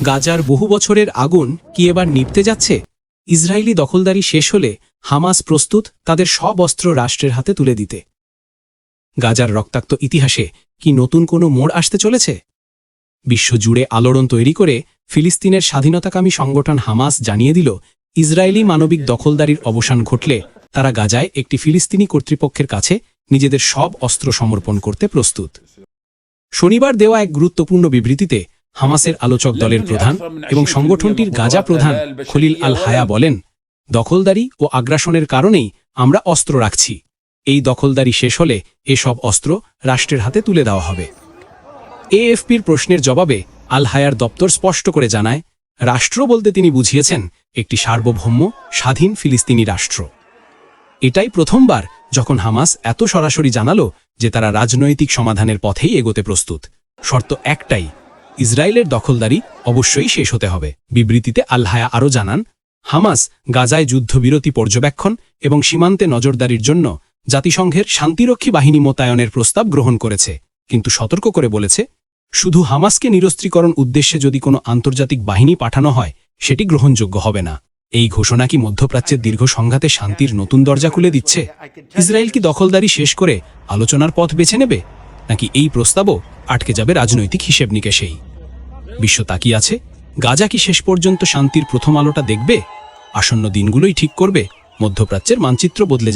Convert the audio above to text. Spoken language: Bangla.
গাজার বহু বছরের আগুন কি এবার নিভতে যাচ্ছে? ইসরায়েলি দখলদারি শেষ হলে হামাস প্রস্তুত তাদের সব অস্ত্র রাষ্ট্রের হাতে তুলে দিতে। গাজার রক্তাক্ত ইতিহাসে কি নতুন কোনো মোড় আসতে চলেছে? বিশ্বজুড়ে আলোড়ন তৈরি করে ফিলিস্তিনের স্বাধীনতাকামী সংগঠন হামাস জানিয়ে দিল, ইসরায়েলি মানবিক দখলদারির অবসান ঘটলে তারা গাজায় একটি ফিলিস্তিনি কর্তৃপক্ষের কাছে নিজেদের সব অস্ত্র সমর্পণ করতে প্রস্তুত। শনিবার দেওয়া এক গুরুত্বপূর্ণ বিবৃতিতে হামাসের আলোচক দলের প্রধান এবং সংগঠনটির গাজা প্রধান খলিল আল হায়া বলেন দখলদারি ও আগ্রাসনের কারণেই আমরা অস্ত্র রাখছি। এই দখলদারি শেষ হলে এসব অস্ত্র রাষ্ট্রের হাতে তুলে দেওয়া হবে। এএফপির প্রশ্নের জবাবে আল হায়ার দপ্তর স্পষ্ট করে জানায় রাষ্ট্র বলতে তিনি বুঝিয়েছেন একটি সার্বভৌম স্বাধীন ফিলিস্তিনি রাষ্ট্র। এটাই প্রথমবার যখন হামাস এত সরাসরি জানালো যে তারা রাজনৈতিক সমাধানের পথেই এগোতে প্রস্তুত। শর্ত একটাই ইসরায়েলের দখলদারি অবশ্যই শেষ হতে হবে। বিবৃতিতে আল্লায়া আরও জানান, হামাস গাজায় যুদ্ধবিরতি পর্যবেক্ষণ এবং সীমান্তে নজরদারির জন্য জাতিসংঘের শান্তিরক্ষী বাহিনী মোতায়নের প্রস্তাব গ্রহণ করেছে। কিন্তু সতর্ক করে বলেছে, শুধু হামাসকে নিরস্ত্রীকরণ উদ্দেশ্যে যদি কোনো আন্তর্জাতিক বাহিনী পাঠানো হয়, সেটি গ্রহণযোগ্য হবে না। এই ঘোষণা কি মধ্যপ্রাচ্যের দীর্ঘ সংঘাতে শান্তির নতুন দরজা খুলে দিচ্ছে? ইসরায়েল কি দখলদারি শেষ করে আলোচনার পথ বেছে নেবে? নাকি এই প্রস্তাবও আটকে যাবে রাজনৈতিক হিসেব নিকেশেই? বিশ্ব তাকিয়ে আছে? গাজা কি শেষ পর্যন্ত শান্তির প্রথম আলোটা দেখবে? আসন্ন দিনগুলোই ঠিক করবে? মধ্যপ্রাচ্যের মানচিত্র বদলে